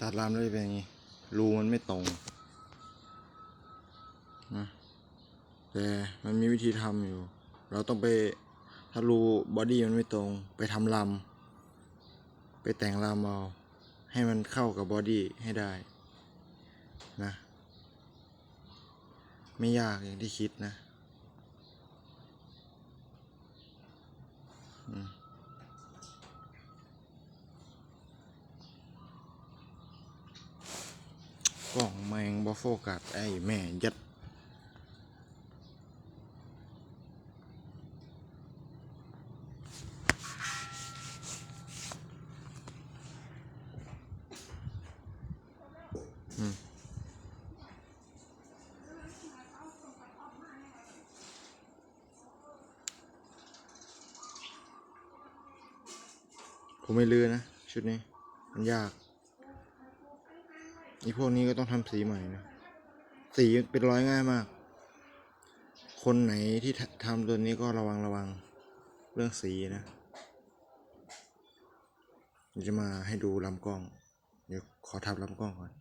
ตัดลำแล้วจะเป็นอย่างงี้ รูมันไม่ตรงนะแต่มันมีวิธีทำอยู่ เราต้องไปถ้ารูบอดี้มันไม่ตรง ไปทำลำไปแต่งลำเอาให้มันเข้ากับบอดี้ให้ได้นะ ไม่ยากอย่างที่คิดนะ อืม กล่องแมงบอโฟกัสไอ้แม่ยัดผมไม่ลือนะ ชุดนี้ มันยาก อีพวกนี้ก็ต้องทำสีใหม่นะ สีเป็นร้อยง่ายมาก คนไหนที่ทำตัวนี้ก็ระวังระวังเรื่องสีนะจะมาให้ดูลำกล้อง เดี๋ยวขอทับลำกล้องก่อน